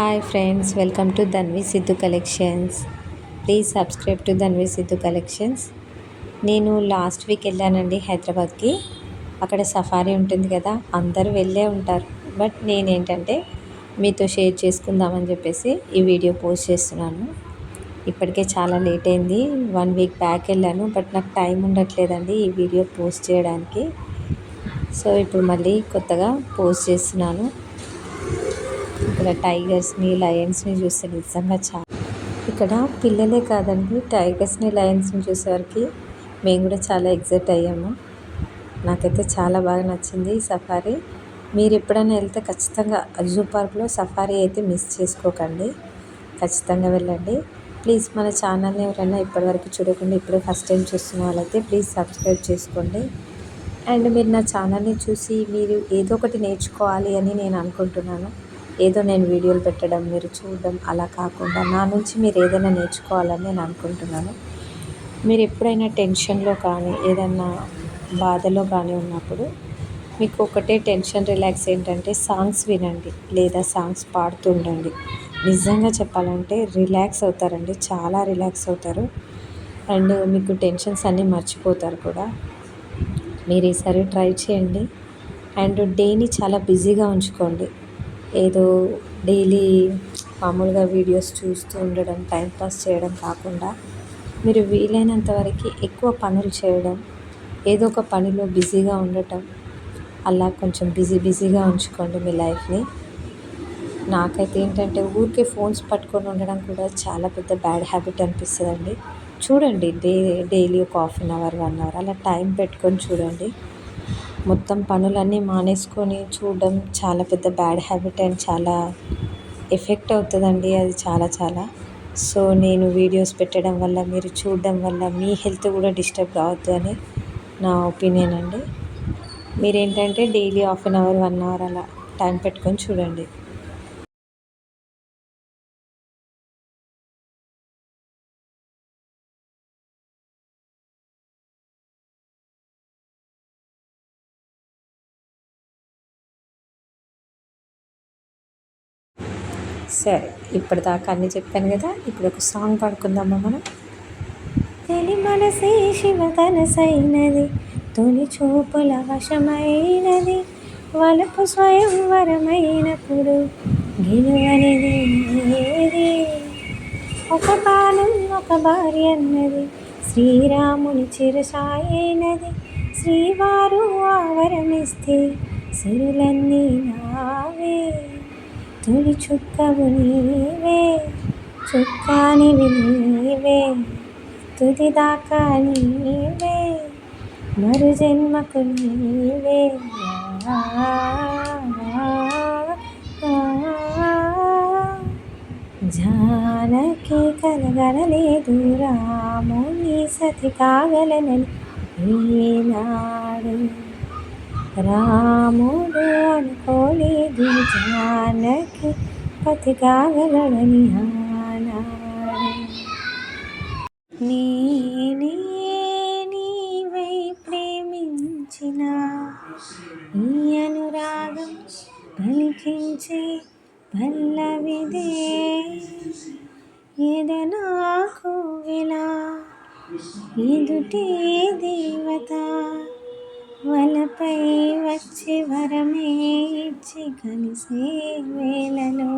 Hi friends welcome to Dhanvi Siddhu collections. Please subscribe to Dhanvi Siddhu collections. నేను last week వెళ్ళానండి హైదరాబాద్కి. అక్కడ safari ఉంటుంది కదా అందరూ వెళ్ళే ఉంటారు. బట్ నేనేంటంటే మీతో షేర్ చేసుకుందామని చెప్పేసి ఈ వీడియో పోస్ట్ చేస్తున్నాను. ఇప్పటికే చాలా లేట్ అయింది వన్ వీక్ బ్యాక్ వెళ్ళాను బట్ నాకు టైం ఉండట్లేదండి ఈ వీడియో పోస్ట్ చేయడానికి. సో ఇప్పుడు మళ్ళీ కొత్తగా పోస్ట్ చేస్తున్నాను. ఇక్కడ టైగర్స్ని లయన్స్ని చూస్తే నిజంగా చాలా ఇక్కడ పిల్లలే కాదండి టైగర్స్ని లయన్స్ని చూసేవారికి మేము కూడా చాలా ఎగ్జైట్ అయ్యాము. నాకైతే చాలా బాగా నచ్చింది ఈ సఫారీ. మీరు ఎప్పుడైనా వెళ్తే ఖచ్చితంగా జూ పార్క్లో సఫారీ అయితే మిస్ చేసుకోకండి. ఖచ్చితంగా వెళ్ళండి. ప్లీజ్ మన ఛానల్ని ఎవరైనా ఇప్పటివరకు చూడకుండా ఇప్పుడే ఫస్ట్ టైం చూస్తున్న వాళ్ళైతే ప్లీజ్ సబ్స్క్రైబ్ చేసుకోండి. అండ్ మీరు నా ఛానల్ని చూసి మీరు ఏదో ఒకటి నేర్చుకోవాలి అని నేను అనుకుంటున్నాను. ఏదో నేను వీడియోలు పెట్టడం మీరు చూడడం అలా కాకుండా నా నుంచి మీరు ఏదైనా నేర్చుకోవాలని నేను అనుకుంటున్నాను. మీరు ఎప్పుడైనా టెన్షన్లో కానీ ఏదన్నా బాధలో కానీ ఉన్నప్పుడు మీకు ఒకటే టెన్షన్ రిలాక్స్ ఏంటంటే సాంగ్స్ వినండి లేదా సాంగ్స్ పాడుతూ ఉండండి. నిజంగా చెప్పాలంటే రిలాక్స్ అవుతారండి చాలా రిలాక్స్ అవుతారు. అండ్ మీకు టెన్షన్స్ అన్నీ మర్చిపోతారు కూడా. మీరు ఈసారి ట్రై చేయండి. అండ్ డేని చాలా బిజీగా ఉంచుకోండి. ఏదో డైలీ మామూలుగా వీడియోస్ చూస్తూ ఉండడం టైంపాస్ చేయడం కాకుండా మీరు వీలైనంత వరకు ఎక్కువ పనులు చేయడం ఏదో ఒక పనిలో బిజీగా ఉండటం అలా కొంచెం బిజీ బిజీగా ఉంచుకోండి మీ లైఫ్ని. నాకైతే ఏంటంటే ఊరికే ఫోన్స్ పట్టుకొని ఉండడం కూడా చాలా పెద్ద బ్యాడ్ హ్యాబిట్ అనిపిస్తుందండి. చూడండి డే డైలీ ఒక half an hour one hour అలా టైం పెట్టుకొని చూడండి. మొత్తం పనులన్నీ మానేసుకొని చూడడం చాలా పెద్ద బ్యాడ్ హ్యాబిట్ అండ్ చాలా ఎఫెక్ట్ అవుతుందండి అది చాలా చాలా. సో నేను వీడియోస్ పెట్టడం వల్ల మీరు చూడడం వల్ల మీ హెల్త్ కూడా డిస్టర్బ్ కావద్దు అని నా ఒపీనియన్ అండి. మీరేంటంటే daily half an hour one hour అలా టైం పెట్టుకొని చూడండి. సరే ఇప్పటిదాకా అన్నీ చెప్పాను కదా ఇప్పుడు ఒక సాంగ్ పాడుకుందామా మనం? తెలి మనసే శివతనసైనది తొలి చూపుల వశమైనది వలపు స్వయంవరమైనప్పుడు గెలువనిది ఏది? ఒక బాణం ఒక భార్య అన్నది శ్రీరాముని చిరసాయైనది శ్రీవారు ఆవరమిస్తే సిరులన్నీ నావే. తొలి చుక్కవు నీవే చుక్కానివి నీవే తుది దాకా నీవే మరు జన్మకు నీవే. జానకి కలగలలేదు రాముని సతి కాగలనని ఈనాడు రాముడు అనుకోలేదు జానకి పతి కాగలడని ఆనాడు నేనే నీవై ప్రేమించిన ఈ అనురాగం పలికించే పల్లవిదే. ఎదనాకు విలా ఎదుటే దేవత వలపై వచ్చి వరమే ఇచ్చి కలిసే వేళలో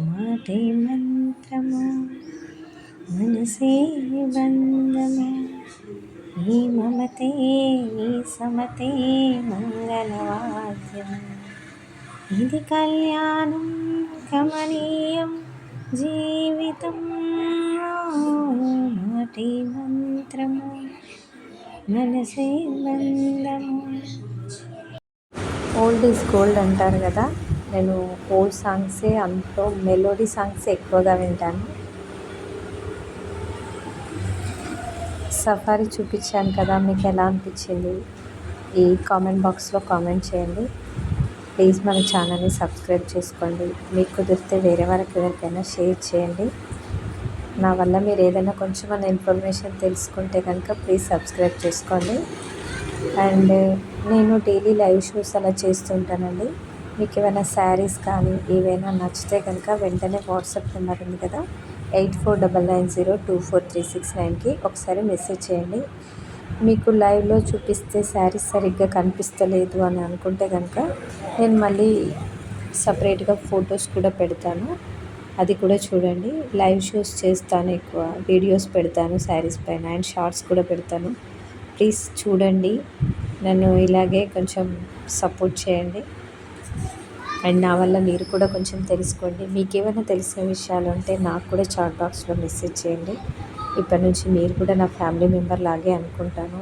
మాటే మంత్రము మనసే బంధము ఈ మమతే ఈ సమతే మంగళవాద్యము ఇది కళ్యాణం కమనీయం జీవితం. మాటే మంత్రము మనసే బంధం ఓల్డ్ ఈజ్ గోల్డ్ అంటారు కదా. నేను ఓల్డ్ సాంగ్సే అంతో మెలోడీ సాంగ్స్ ఎక్కువగా వింటాను. సఫారీ చూపించాను కదా మీకు ఎలా అనిపించింది? ఈ కామెంట్ బాక్స్లో కామెంట్ చేయండి. ప్లీజ్ మన ఛానల్ని సబ్స్క్రైబ్ చేసుకోండి. మీకు కుదిరితే వేరే వారికి ఎవరికైనా షేర్ చేయండి. నా వల్ల మీరు ఏదైనా కొంచెం మన ఇన్ఫర్మేషన్ తెలుసుకుంటే కనుక ప్లీజ్ సబ్స్క్రైబ్ చేసుకోండి. అండ్ నేను డైలీ లైవ్ షోస్ అలా చేస్తుంటానండి. మీకు ఏమైనా శారీస్ కానీ ఏవైనా నచ్చితే కనుక వెంటనే వాట్సాప్ నెంబర్ ఉంది కదా eight four double nine zero two four three six నైన్కి ఒకసారి మెసేజ్ చేయండి. మీకు లైవ్లో చూపిస్తే శారీస్ సరిగ్గా కనిపిస్తలేదు అని అనుకుంటే కనుక నేను మళ్ళీ సపరేట్గా ఫొటోస్ కూడా పెడతాను. అది కూడా చూడండి. లైవ్ షోస్ చేస్తాను ఎక్కువ. వీడియోస్ పెడతాను శారీస్ పైన అండ్ షార్ట్స్ కూడా పెడతాను. ప్లీజ్ చూడండి. నన్ను ఇలాగే కొంచెం సపోర్ట్ చేయండి. అండ్ నా వల్ల మీరు కూడా కొంచెం తెలుసుకోండి. మీకు ఏమైనా తెలిసిన విషయాలు ఉంటే నాకు కూడా చాట్ బాక్స్లో మెసేజ్ చేయండి. ఇప్పటి నుంచి మీరు కూడా నా ఫ్యామిలీ మెంబర్ లాగే అనుకుంటాను.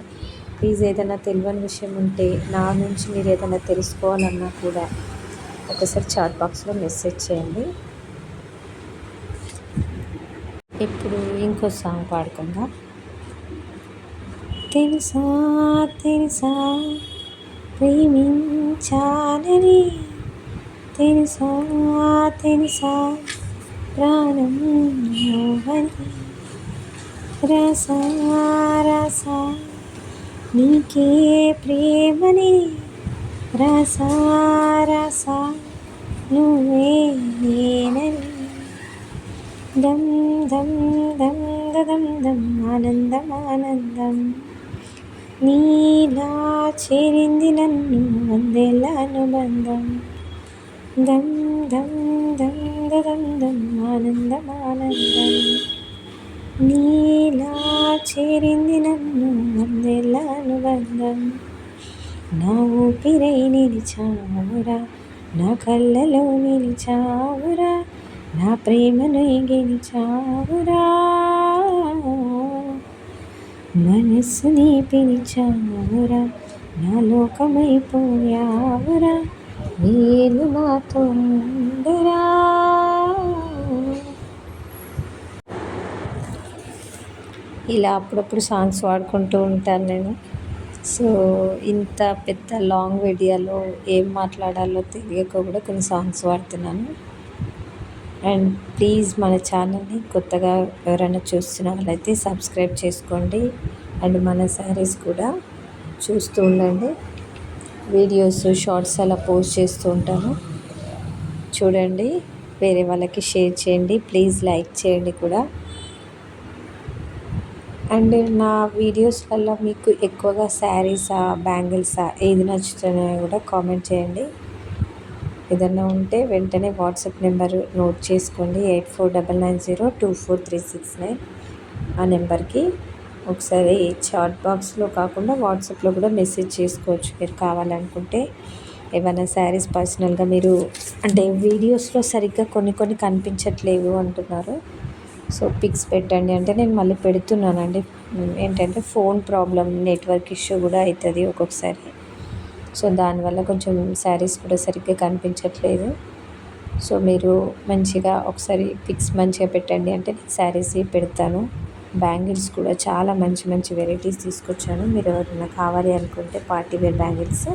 ప్లీజ్ ఏదైనా తెలియని విషయం ఉంటే నా నుంచి మీరు ఏదైనా తెలుసుకోవాలన్నా కూడా ఒకసారి చాట్ బాక్స్లో మెసేజ్ చేయండి. ఇప్పుడు ఇంకో సాంగ్ పాడుకుందాం. తెలుసా తెలుసా ప్రేమించాలని తెలుసా తెలుసా ప్రాణం నువ్వని రసా రసా నీకే ప్రేమని. రసా రసా నువ్వే నేనని. దం దం దం దం దం ఆనందం ఆనందం. నీలా చేరింది నన్ను వందేళ్ళ అనుబంధం. దం దం దం దం దం ఆనందం ఆనందం. నీలా చేరింది నన్ను వందేళ్ళ అనుబంధం. నా ఊపిరై నిలిచావురా నా కళ్ళలో నిలిచావురా నా ప్రేమను గెలిచావురా మనస్సుని పిలిచావురా నా లోకమైపోయావురా. నేను నాతో ఉండరా. ఇలా అప్పుడప్పుడు సాంగ్స్ పాడుకుంటూ ఉంటాను నేను. సో ఇంత పెద్ద లాంగ్ వీడియోలో ఏం మాట్లాడాలో తెలియక కూడా కొన్ని సాంగ్స్ పాడుతున్నాను అండ్ ప్లీజ్ మన ఛానల్ని కొత్తగా ఎవరైనా చూస్తున్న వాళ్ళైతే సబ్స్క్రైబ్ చేసుకోండి. అండ్ మన శారీస్ కూడా చూస్తూ ఉండండి. వీడియోస్ షార్ట్స్ అలా పోస్ట్ చేస్తూ ఉంటాను. చూడండి వేరే వాళ్ళకి షేర్ చేయండి. ప్లీజ్ లైక్ చేయండి కూడా. అండ్ నా వీడియోస్ వల్ల మీకు ఎక్కువగా శారీసా బ్యాంగిల్సా ఏది నచ్చుతున్నాయో కూడా కామెంట్ చేయండి. ఏదైనా ఉంటే వెంటనే వాట్సాప్ నెంబర్ నోట్ చేసుకోండి. Eight four double nine zero two four three six nine ఆ నెంబర్కి. ఒకసారి చాట్ బాక్స్లో కాకుండా వాట్సాప్లో కూడా మెసేజ్ చేసుకోవచ్చు. మీరు కావాలనుకుంటే ఏమైనా శారీస్ పర్సనల్గా మీరు అంటే వీడియోస్లో సరిగ్గా కొన్ని కొన్ని కనిపించట్లేవు అంటున్నారు. సో పిక్స్ పెట్టండి అంటే నేను మళ్ళీ పెడుతున్నానండి. ఏంటంటే ఫోన్ ప్రాబ్లం నెట్వర్క్ ఇష్యూ కూడా అవుతుంది ఒక్కొక్కసారి. సో దానివల్ల కొంచెం శారీస్ కూడా సరిగ్గా కనిపించట్లేదు. సో మీరు మంచిగా ఒకసారి పిక్స్ మంచిగా పెట్టండి అంటే నేను శారీస్ పెడతాను. బ్యాంగిల్స్ కూడా చాలా మంచి మంచి వెరైటీస్ తీసుకొచ్చాను. మీరు ఎవరైనా కావాలి అనుకుంటే పార్టీ వేర్ బ్యాంగిల్స్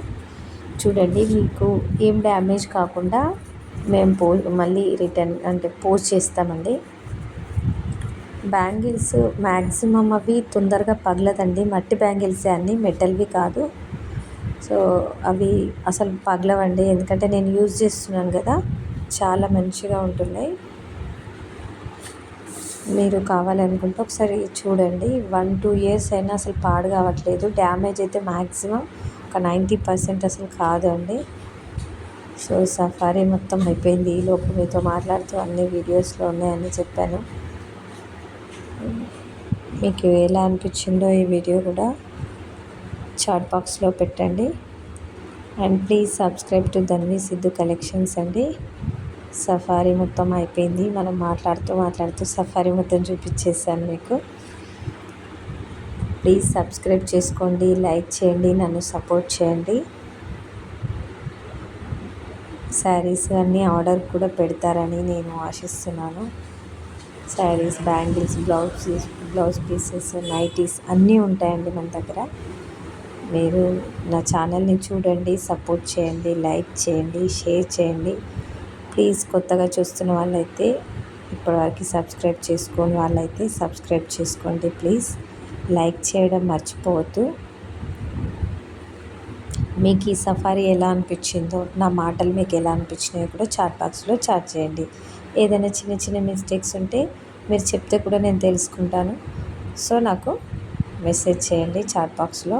చూడండి. మీకు ఏం డ్యామేజ్ కాకుండా మేము పో మళ్ళీ రిటర్న్ అంటే పోస్ట్ చేస్తామండి. బ్యాంగిల్స్ మ్యాక్సిమం అవి తొందరగా పగలదండి. మట్టి బ్యాంగిల్సే అన్నీ మెటల్వి కాదు. సో అవి అసలు పగలవండి. ఎందుకంటే నేను యూజ్ చేస్తున్నాను కదా చాలా మంచిగా ఉంటున్నాయి. మీరు కావాలనుకుంటే ఒకసారి చూడండి. వన్ టూ ఇయర్స్ అయినా అసలు పాడు కావట్లేదు. డ్యామేజ్ అయితే మ్యాక్సిమం ఒక నైంటీ పర్సెంట్ అసలు కాదు అండి సో సఫారీ మొత్తం అయిపోయింది. ఈ లోపు మీతో మాట్లాడుతూ అన్ని వీడియోస్లో ఉన్నాయని చెప్పాను. మీకు ఎలా అనిపించిందో ఈ వీడియో కూడా చాట్ బాక్స్లో పెట్టండి. And please subscribe to Dhanvi Siddhu collections అండి. సఫారీ మొత్తం అయిపోయింది. మనం మాట్లాడుతూ మాట్లాడుతూ సఫారీ మొత్తం చూపించేసాను మీకు. ప్లీజ్ సబ్స్క్రైబ్ చేసుకోండి లైక్ చేయండి నన్ను సపోర్ట్ చేయండి. శారీస్ అన్నీ ఆర్డర్ కూడా పెడతారని నేను ఆశిస్తున్నాను. Saris bangles blouse blouse pieces nighties అన్నీ ఉంటాయండి మన దగ్గర. మీరు నా ఛానల్ని చూడండి సపోర్ట్ చేయండి లైక్ చేయండి షేర్ చేయండి. ప్లీజ్ కొత్తగా చూస్తున్న వాళ్ళైతే ఇప్పటివరకు సబ్స్క్రైబ్ చేసుకోని వాళ్ళైతే సబ్స్క్రైబ్ చేసుకోండి ప్లీజ్. లైక్ చేయడం మర్చిపోవద్దు. మీకు ఈ సఫారీ ఎలా అనిపించిందో నా మాటలు మీకు ఎలా అనిపించినాయో కూడా చాట్ బాక్స్లో చాట్ చేయండి. ఏదైనా చిన్న చిన్న మిస్టేక్స్ ఉంటే మీరు చెప్తే కూడా నేను తెలుసుకుంటాను. సో నాకు మెసేజ్ చేయండి చాట్ బాక్స్లో.